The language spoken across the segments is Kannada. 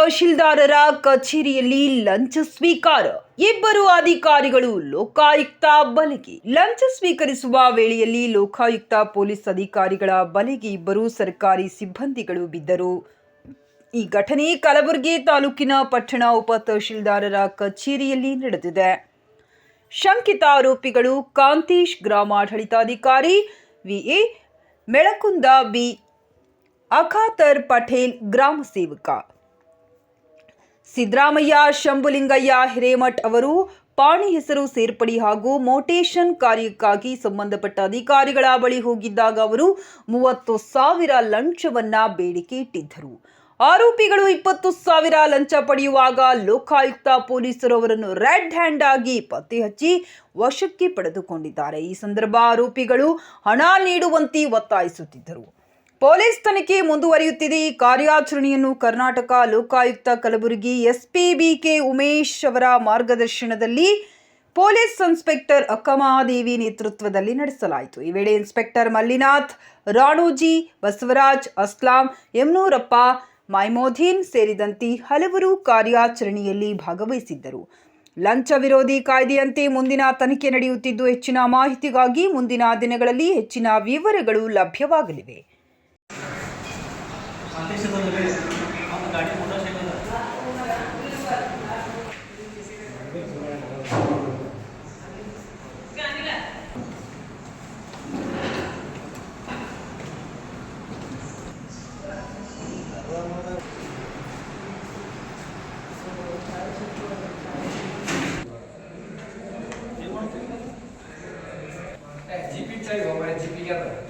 ತಹಶೀಲ್ದಾರರ ಕಚೇರಿಯಲ್ಲಿ ಲಂಚ ಸ್ವೀಕಾರ. ಇಬ್ಬರು ಅಧಿಕಾರಿಗಳು ಲೋಕಾಯುಕ್ತ ಬಲೆಗೆ. ಲಂಚ ಸ್ವೀಕರಿಸುವ ವೇಳೆಯಲ್ಲಿ ಲೋಕಾಯುಕ್ತ ಪೊಲೀಸ್ ಅಧಿಕಾರಿಗಳ ಬಲೆಗೆ ಇಬ್ಬರು ಸರ್ಕಾರಿ ಸಿಬ್ಬಂದಿಗಳು ಬಿದ್ದರು. ಈ ಘಟನೆ ಕಲಬುರಗಿ ತಾಲೂಕಿನ ಪಟ್ಟಣ ಉಪ ತಹಶೀಲ್ದಾರರ ಕಚೇರಿಯಲ್ಲಿ ನಡೆದಿದೆ. ಶಂಕಿತ ಆರೋಪಿಗಳು ಕಾಂತೇಶ್ ಗ್ರಾಮಾಡಳಿತಾಧಿಕಾರಿ ವಿಎ ಮೆಳಕುಂದ ಬಿ. ಅಖಾತರ್ ಪಟೇಲ್ ಗ್ರಾಮ ಸೇವಕ. ಸಿದ್ದರಾಮಯ್ಯ, ಶಂಭುಲಿಂಗಯ್ಯ, ಹಿರೇಮಠ್ ಅವರು ಪಾಣಿ ಹೆಸರು ಸೇರ್ಪಡೆ ಹಾಗೂ ಮೋಟೇಷನ್ ಕಾರ್ಯಕ್ಕಾಗಿ ಸಂಬಂಧಪಟ್ಟ ಅಧಿಕಾರಿಗಳ ಬಳಿ ಹೋಗಿದ್ದಾಗ ಅವರು ಮೂವತ್ತು ಸಾವಿರ ಲಂಚವನ್ನ ಬೇಡಿಕೆ ಇಟ್ಟಿದ್ದರು. ಆರೋಪಿಗಳು ಇಪ್ಪತ್ತು ಸಾವಿರ ಲಂಚ ಪಡೆಯುವಾಗ ಲೋಕಾಯುಕ್ತ ಪೊಲೀಸರು ಅವರನ್ನು ರೆಡ್ ಹ್ಯಾಂಡ್ ಆಗಿ ಪತ್ತೆ ಹಚ್ಚಿ ವಶಕ್ಕೆ ಪಡೆದುಕೊಂಡಿದ್ದಾರೆ. ಈ ಸಂದರ್ಭ ಆರೋಪಿಗಳು ಹಣ ನೀಡುವಂತೆ ಒತ್ತಾಯಿಸುತ್ತಿದ್ದರು. ಪೊಲೀಸ್ ತನಿಖೆ ಮುಂದುವರಿಯುತ್ತಿದೆ. ಈ ಕಾರ್ಯಾಚರಣೆಯನ್ನು ಕರ್ನಾಟಕ ಲೋಕಾಯುಕ್ತ ಕಲಬುರಗಿ ಎಸ್ಪಿ ಬಿಕೆ ಉಮೇಶ್ ಅವರ ಮಾರ್ಗದರ್ಶನದಲ್ಲಿ ಪೊಲೀಸ್ ಇನ್ಸ್ಪೆಕ್ಟರ್ ಅಕ್ಕಮಾದೇವಿ ನೇತೃತ್ವದಲ್ಲಿ ನಡೆಸಲಾಯಿತು. ಈ ವೇಳೆ ಇನ್ಸ್ಪೆಕ್ಟರ್ ಮಲ್ಲಿನಾಥ್, ರಾಣುಜಿ, ಬಸವರಾಜ್, ಅಸ್ಲಾಂ ಯಮ್ನೂರಪ್ಪ ಮೈಮೋಧೀನ್ ಸೇರಿದಂತೆ ಹಲವರು ಕಾರ್ಯಾಚರಣೆಯಲ್ಲಿ ಭಾಗವಹಿಸಿದ್ದರು. ಲಂಚ ವಿರೋಧಿ ಕಾಯ್ದೆಯಂತೆ ಮುಂದಿನ ತನಿಖೆ ನಡೆಯುತ್ತಿದ್ದು ಹೆಚ್ಚಿನ ಮಾಹಿತಿಗಾಗಿ ಮುಂದಿನ ದಿನಗಳಲ್ಲಿ ಹೆಚ್ಚಿನ ವಿವರಗಳು ಲಭ್ಯವಾಗಲಿವೆ. जीपी चाहिए हमारे जीपी क्या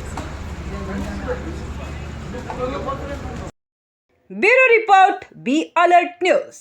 bureau report B alert news.